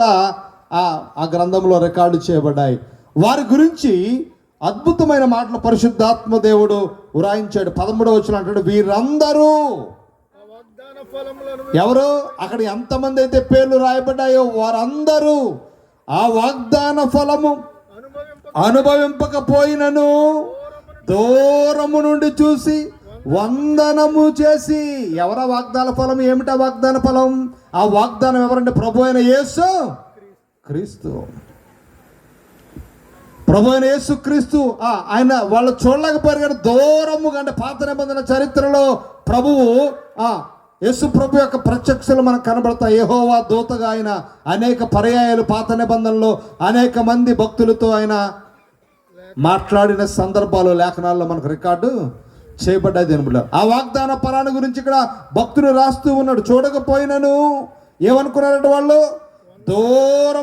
ఆ ఆ గ్రంథంలో రికార్డు చేయబడ్డాయి. వారి గురించి అద్భుతమైన మాటలు పరిశుద్ధాత్మ దేవుడు ఉరాయించాడు. పదమూడవ వచ్చిన అంటాడు వీరందరూ ఎవరు? అక్కడ ఎంతమంది అయితే పేర్లు రాయబడ్డాయో వారందరూ ఆ వాగ్దాన ఫలము అనుభవింపకపోయినను దూరము నుండి చూసి వందనము చేసి. ఎవర వాగ్దాన ఫలం? ఏమిటా వాగ్దాన ఫలం? ఆ వాగ్దానం ఎవరంటే ప్రభు అయిన యేసు క్రీస్తు. ప్రభు అయిన యేసు క్రీస్తు. ఆయన వాళ్ళు చూడలేకపోయారు కానీ దూరముగా అంటే పాత నిబంధన చరిత్రలో ప్రభువు ఆ యేసు ప్రభు యొక్క ప్రత్యక్షలు మనకు కనబడతాయి. యెహోవా దూతగా ఆయన అనేక పర్యాయాలు పాత నిబంధనలో అనేక మంది భక్తులతో ఆయన మాట్లాడిన సందర్భాలు లేఖనాల్లో మనకు రికార్డు. చేయబడ్డాయి దేని ఆ వాగ్దాన పరాన్ని గురించి ఇక్కడ భక్తులు రాస్తూ ఉన్నాడు. చూడకపోయినను ఏమనుకున్నారంటే వాళ్ళు? దూరం